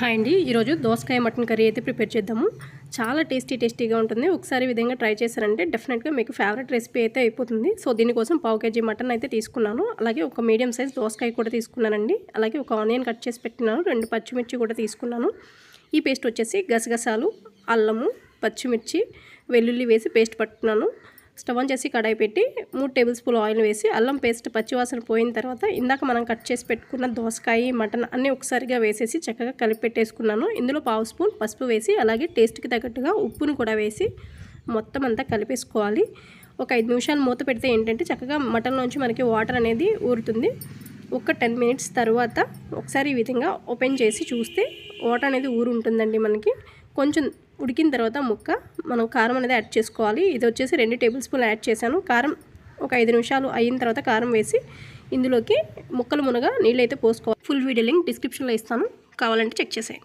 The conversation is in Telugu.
హాయ్ అండి. ఈరోజు దోసకాయ మటన్ కర్రీ అయితే ప్రిపేర్ చేద్దాము. చాలా టేస్టీ టేస్టీగా ఉంటుంది. ఒకసారి విధంగా ట్రై చేశారంటే డెఫినెట్గా మీకు ఫేవరెట్ రెసిపీ అయితే అయిపోతుంది. సో దీనికోసం పావు కేజీ మటన్ అయితే తీసుకున్నాను. అలాగే ఒక మీడియం సైజ్ దోసకాయ కూడా తీసుకున్నానండి. అలాగే ఒక ఆనియన్ కట్ చేసి పెట్టినాను. రెండు పచ్చిమిర్చి కూడా తీసుకున్నాను. ఈ పేస్ట్ వచ్చేసి గసగసాలు అల్లము పచ్చిమిర్చి వెల్లుల్లి వేసి పేస్ట్ పట్టుకున్నాను. స్టవ్ ఆన్ చేసి కడాయి పెట్టి మూడు టేబుల్ స్పూన్ ఆయిల్ వేసి అల్లం పేస్ట్ పచ్చివాసన పోయిన తర్వాత ఇందాక మనం కట్ చేసి పెట్టుకున్న దోసకాయ మటన్ అన్నీ ఒకసారిగా వేసేసి చక్కగా కలిపి పెట్టేసుకున్నాను ఇందులో పావు స్పూన్ పసుపు వేసి అలాగే టేస్ట్కి తగ్గట్టుగా ఉప్పును కూడా వేసి మొత్తం అంతా కలిపేసుకోవాలి. ఒక ఐదు నిమిషాలు మూత పెడితే ఏంటంటే చక్కగా మటన్లోంచి మనకి వాటర్ అనేది ఊరుతుంది. ఒక టెన్ మినిట్స్ తర్వాత ఒకసారి ఈ విధంగా ఓపెన్ చేసి చూస్తే వాటర్ అనేది ఊరు ఉంటుందండి మనకి. కొంచెం ఉడికిన తర్వాత ముక్క మనం కారం అనేది యాడ్ చేసుకోవాలి. ఇది వచ్చేసి రెండు టేబుల్ స్పూన్ యాడ్ చేశాను. కారం ఒక ఐదు నిమిషాలు అయిన తర్వాత కారం వేసి ఇందులోకి ముక్కలు మునగా నీళ్ళు అయితే పోసుకోవాలి. ఫుల్ వీడియో లింక్ డిస్క్రిప్షన్లో ఇస్తాను. కావాలంటే చెక్ చేసేయండి.